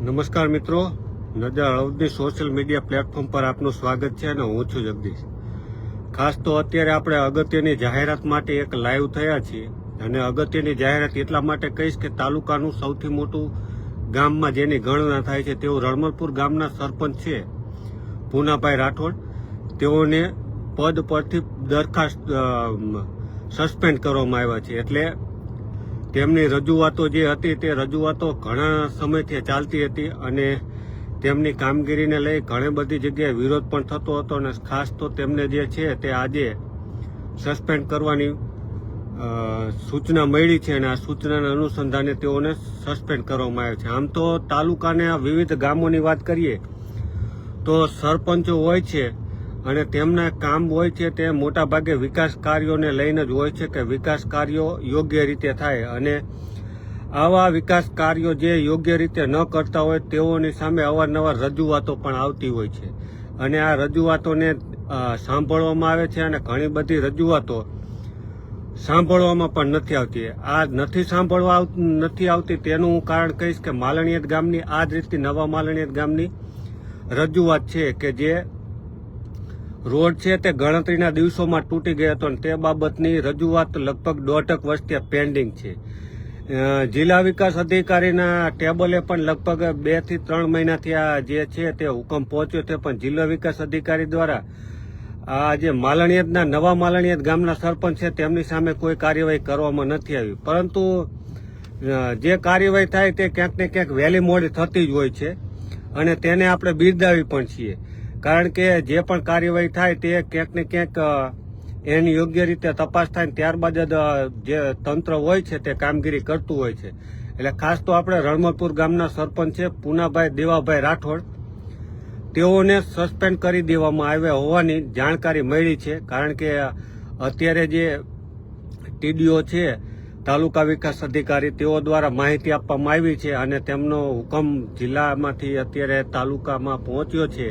નમસ્કાર મિત્રો. નજર હળવદની સોશિયલ મીડિયા પ્લેટફોર્મ પર આપનું સ્વાગત છે અને હું છું જગદીશ. ખાસ તો અત્યારે આપણે અગત્યની જાહેરાત માટે એક લાઈવ થયા છીએ અને અગત્યની જાહેરાત એટલા માટે કહીશ કે તાલુકાનું સૌથી મોટું ગામમાં જેની ગણના થાય છે તેઓ રણમલપુર ગામના સરપંચ છે. પૂનાભાઈ રાઠોડ. તેઓને પદ પરથી દરખાસ્ત સસ્પેન્ડ કરવામાં આવ્યા છે. એટલે તેમની રજૂઆતો જે હતી તે રજૂઆતો ઘણા સમયથી ચાલતી હતી અને તેમની કામગીરીને લઈ ઘણી બધી જગ્યાએ વિરોધ પણ થતો હતો અને ખાસ તો તેમને જે છે તે આજે સસ્પેન્ડ કરવાની સૂચના મળી છે અને આ સૂચનાના અનુસંધાને તેઓને સસ્પેન્ડ કરવામાં આવ્યા છે. આમ તો તાલુકાને વિવિધ ગામોની વાત કરીએ તો સરપંચો હોય છે અને તેમના કામ હોય છે તે મોટા ભાગે વિકાસ કાર્યોને લઈને જ હોય છે કે વિકાસ કાર્યો યોગ્ય રીતે થાય અને આવા વિકાસ કાર્યો જે યોગ્ય રીતે ન કરતા હોય તેઓની સામે અવારનવાર રજૂઆતો પણ આવતી હોય છે. અને આ રજૂઆતોને સાંભળવામાં આવે છે અને ઘણી બધી રજૂઆતો સાંભળવામાં પણ નથી આવતી. આ નથી સાંભળવા નથી આવતી તેનું હું કારણ કહીશ કે માલણીયત ગામની, આ જ રીતની નવા માલણીયત ગામની રજૂઆત છે કે જે રોડ છે તે ગણતરીના દિવસોમાં તૂટી ગયો હતો અને તે બાબતની રજૂઆત લગભગ દોઢક વર્ષથી પેન્ડિંગ છે. જિલ્લા વિકાસ અધિકારીના ટેબલે પણ લગભગ બેથી ત્રણ મહિનાથી આ જે છે તે હુકમ પહોંચ્યો છે, પણ જિલ્લા વિકાસ અધિકારી દ્વારા આ જે માલણિયતના નવા માલણિયત ગામના સરપંચ છે તેમની સામે કોઈ કાર્યવાહી કરવામાં નથી આવી. પરંતુ જે કાર્યવાહી થાય તે ક્યાંક ને ક્યાંક વહેલી મોડી થતી જ હોય છે અને તેને આપણે બિરદાવી પણ છીએ. કારણ કે જે પણ કાર્યવાહી થાય તે ક્યાંક ને ક્યાંક એની યોગ્ય રીતે તપાસ થાય ને ત્યારબાદ જ જે તંત્ર હોય છે તે કામગીરી કરતું હોય છે. એટલે ખાસ તો આપણે રણમલપુર ગામના સરપંચ છે પૂનાભાઈ દેવાભાઈ રાઠોડ. તેઓને સસ્પેન્ડ કરી દેવામાં આવ્યા હોવાની જાણકારી મળી છે. કારણ કે અત્યારે જે ટીડીઓ છે, તાલુકા વિકાસ અધિકારી, તેઓ દ્વારા માહિતી આપવામાં આવી છે અને તેમનો હુકમ જિલ્લામાંથી અત્યારે તાલુકામાં પહોંચ્યો છે.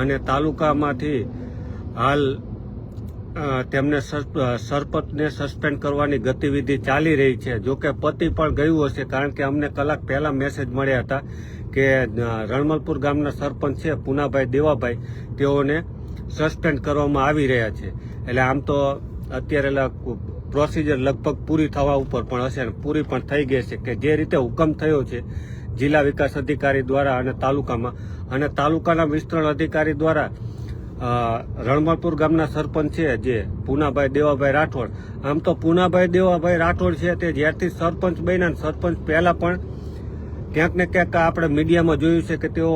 અને તાલુકામાંથી હાલ તેમને સરપંચને સસ્પેન્ડ કરવાની ગતિવિધિ ચાલી રહી છે. જો કે પતિ પણ ગયું હશે, કારણ કે અમને કલાક પહેલા મેસેજ મળ્યા હતા કે રણમલપુર ગામના સરપંચ છે, પુનાભાઈ દેવાભાઈ, તેઓને સસ્પેન્ડ કરવામાં આવી રહ્યા છે. એટલે આમ તો અત્યારે પ્રોસિજર લગભગ પૂરી થવા ઉપર પણ હશે પૂરી પણ થઈ ગઈ છે કે જે રીતે હુકમ થયો છે જિલ્લા વિકાસ અધિકારી દ્વારા અને તાલુકામાં અને તાલુકાના વિસ્તરણ અધિકારી દ્વારા રણમલપુર ગામના સરપંચ છે જે પૂનાભાઈ દેવાભાઈ રાઠોડ. આમ તો પૂનાભાઈ દેવાભાઈ રાઠોડ છે તે જ્યારથી સરપંચ બન્યા સરપંચ પહેલા પણ ક્યાંક ને ક્યાંક આપણે મીડિયામાં જોયું છે કે તેઓ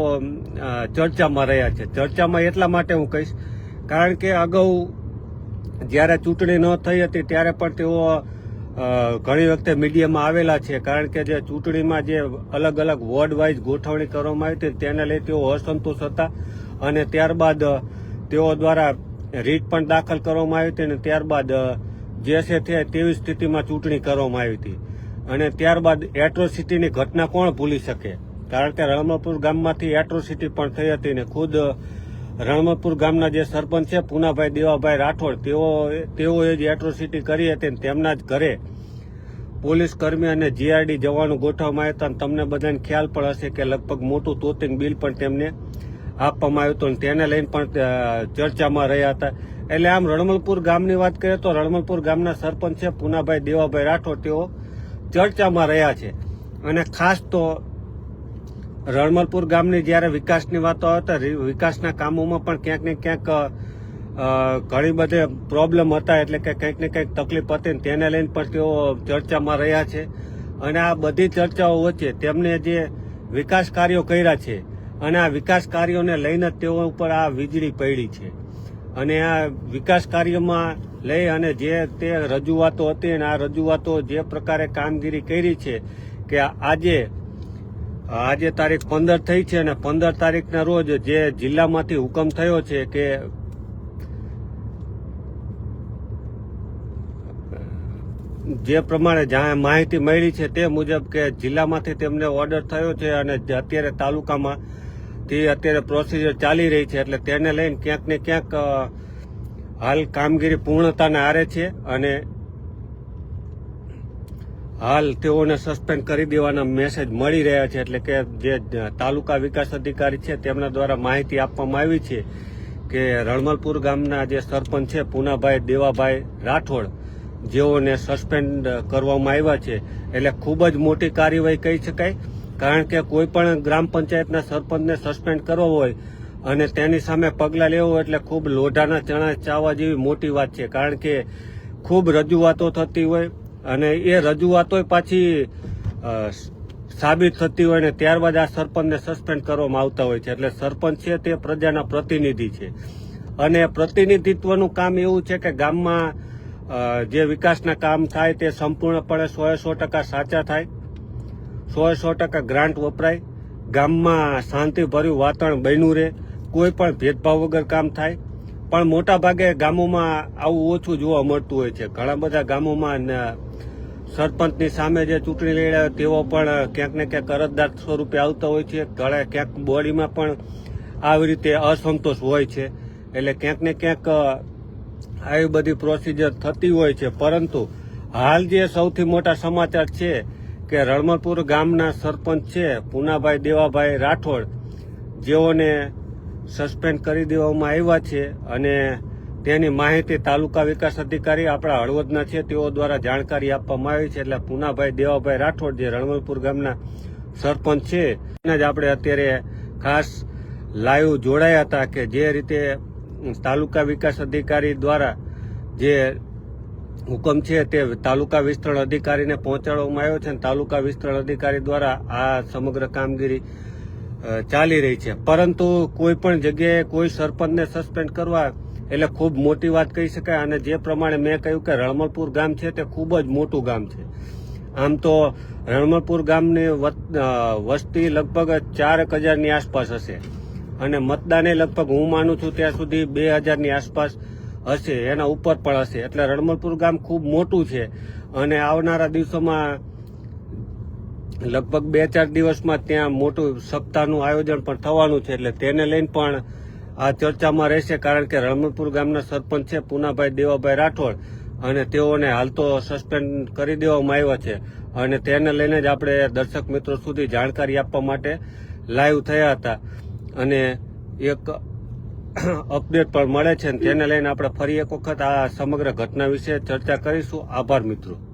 ચર્ચામાં રહ્યા છે. ચર્ચામાં એટલા માટે હું કહીશ, કારણ કે અગાઉ જ્યારે ચૂંટણી ન થઈ હતી ત્યારે પણ તેઓ ઘણી વખતે મીડિયામાં આવેલા છે, કારણ કે જે ચૂંટણીમાં જે અલગ અલગ વોર્ડ વાઇઝ ગોઠવણી કરવામાં આવી હતી, તેને લઈ તેઓ અસંતોષ હતા. અને ત્યારબાદ તેઓ દ્વારા રીટ પણ દાખલ કરવામાં આવી હતી અને ત્યારબાદ જે છે તે તેવી સ્થિતિમાં ચૂંટણી કરવામાં આવી હતી. અને ત્યારબાદ એટ્રોસિટીની ઘટના કોણ ભૂલી શકે? કારણ કે રમણપુર ગામમાંથી એટ્રોસિટી પણ થઈ હતી ને ખુદ રણમલપુર ગામના જે સરપંચ છે, પૂનાભાઈ દેવાભાઈ રાઠોડ, તેઓ તેઓએ જે એટ્રોસિટી કરી હતી તેમના જ ઘરે પોલીસ કર્મી અને જીઆરડી જવાનું ગોઠવવામાં આવ્યા હતા તમને બધાને ખ્યાલ પણ હશે કે લગભગ મોટું તોતિંગ બિલ પણ તેમને આપવામાં આવ્યું હતું તેને લઈને પણ ચર્ચામાં રહ્યા હતા. એટલે આમ રણમલપુર ગામની વાત કરીએ તો રણમલપુર ગામના સરપંચ છે, પૂનાભાઈ દેવાભાઈ રાઠોડ, તેઓ ચર્ચામાં રહ્યા છે. અને ખાસ તો રણમલપુર ગામની જ્યારે વિકાસની વાતો આવે તો વિકાસના કામોમાં પણ ક્યાંક ને ક્યાંક ઘણી બધી પ્રોબ્લેમ હતા એટલે કે કંઈક ને કંઈક તકલીફ હતી ને તેને લઈને પણ તેઓ ચર્ચામાં રહ્યા છે. અને આ બધી ચર્ચાઓ વચ્ચે તેમને જે વિકાસ કાર્યો કર્યા છે, અને આ વિકાસ કાર્યોને લઈને તેઓ ઉપર આ વીજળી પડી છે. અને આ વિકાસ કાર્યમાં લઈ અને જે તે રજૂઆતો હતી અને આ રજૂઆતો જે પ્રકારે કામગીરી કરી છે કે આજે આજે તારીખ પંદર થઈ છે અને પંદર તારીખના રોજ જે જિલ્લામાંથી હુકમ થયો છે કે જે પ્રમાણે માહિતી મળી છે તે મુજબ કે જિલ્લામાંથી તેમને ઓર્ડર થયો છે અને અત્યારે તાલુકામાં થી અત્યારે પ્રોસિજર ચાલી રહી છે એટલે તેને લઈને ક્યાંક ને ક્યાંક હાલ કામગીરી પૂર્ણતાને આરે છે અને હાલ તેઓને સસ્પેન્ડ કરી દેવાના મેસેજ મળી રહ્યા છે, એટલે કે જે તાલુકા વિકાસ અધિકારી છે, તેમના દ્વારા માહિતી આપવામાં આવી છે કે રણમલપુર ગામના જે સરપંચ છે, પૂનાભાઈ દેવાભાઈ રાઠોડ, જેઓને સસ્પેન્ડ કરવામાં આવ્યા છે. એટલે ખૂબ જ મોટી કાર્યવાહી કહી શકાય, કારણ કે કોઈ પણ ગ્રામ પંચાયતના સરપંચને સસ્પેન્ડ કરવો હોય અને તેની સામે પગલાં લેવું એટલે ખૂબ લોઢાના ચણા ચાવવા જેવી મોટી વાત છે. કારણ કે ખૂબ રજૂઆતો થતી હોય અને એ રજૂઆતો પાછી સાબિત થતી હોય ને ત્યારબાદ આ સરપંચને સસ્પેન્ડ કરવામાં આવતા હોય છે. એટલે સરપંચ છે તે પ્રજાના પ્રતિનિધિ છે. અને પ્રતિનિધિત્વનું કામ એવું છે કે ગામમાં જે વિકાસના કામ થાય તે સંપૂર્ણપણે સોએ સો ટકા સાચા થાય સોએ સો ટકા ગ્રાન્ટ વપરાય, ગામમાં શાંતિભર્યું વાતાવરણ બન્યું રહે, કોઈ પણ ભેદભાવ વગર કામ થાય. પણ મોટાભાગે ગામોમાં આવું ઓછું જોવા મળતું હોય છે. ઘણા બધા ગામોમાં સરપંચની સામે જે ચૂંટણી લડ્યા તેઓ પણ ક્યાંક ને ક્યાંક અરજદાર સ્વરૂપે આવતા હોય છે. ઘણા ક્યાંક બોડીમાં પણ આવી રીતે અસંતોષ હોય છે. એટલે ક્યાંક ને ક્યાંક આવી બધી પ્રોસિજર થતી હોય છે. પરંતુ હાલ જે સૌથી મોટા સમાચાર છે કે રણમલપુર ગામના સરપંચ છે પૂનાભાઈ દેવાભાઈ રાઠોડ, જેઓને સસ્પેન્ડ કરી દેવામાં આવ્યા છે અને તેની માહિતી તાલુકા વિકાસ અધિકારી આપણા હળવદના છે. તેઓ દ્વારા જાણકારી આપવામાં આવી છે. એટલે પુનાભાઈ, દેવાભાઈ રાઠોડ જે રણમલપુર ગામના સરપંચ છે, એને જ આપણે અત્યારે ખાસ લાઈવ જોડાયા હતા કે જે રીતે તાલુકા વિકાસ અધિકારી દ્વારા જે હુકમ છે તે તાલુકા વિસ્તરણ અધિકારીને પહોંચાડવામાં આવ્યો છે અને તાલુકા વિસ્તરણ અધિકારી દ્વારા આ સમગ્ર કામગીરી ચાલી રહી છે. પરંતુ કોઈ પણ જગ્યાએ કોઈ સરપંચને સસ્પેન્ડ કરવા એટલે ખૂબ મોટી વાત કહી શકાય. અને જે પ્રમાણે મેં કહ્યું કે રણમલપુર ગામ છે, તે ખૂબ જ મોટું ગામ છે. આમ તો રણમલપુર ગામની વસ્તી લગભગ ચાર એક હજારની આસપાસ હશે. અને મતદાને લગભગ હું માનું છું ત્યાં સુધી બે હજારની આસપાસ હશે, એના ઉપર પણ હશે. એટલે રણમલપુર ગામ ખૂબ મોટું છે. અને આવનારા દિવસોમાં લગભગ બે ચાર દિવસમાં ત્યાં મોટું સપ્તાહનું આયોજન પણ થવાનું છે. એટલે તેને લઈને પણ આ ચર્ચામાં રહેશે કારણ કે રમણપુર ગામના સરપંચ છે પૂનાભાઈ દેવાભાઈ રાઠોડ અને તેઓને હાલ તો સસ્પેન્ડ કરી દેવામાં આવ્યા છે. અને તેને લઈને જ આપણે દર્શક મિત્રો સુધી જાણકારી આપવા માટે લાઈવ થયા હતા. અને એક અપડેટ પણ મળે છે તેને લઈને આપણે ફરી એક વખત આ સમગ્ર ઘટના વિશે ચર્ચા કરીશું. આભાર મિત્રો.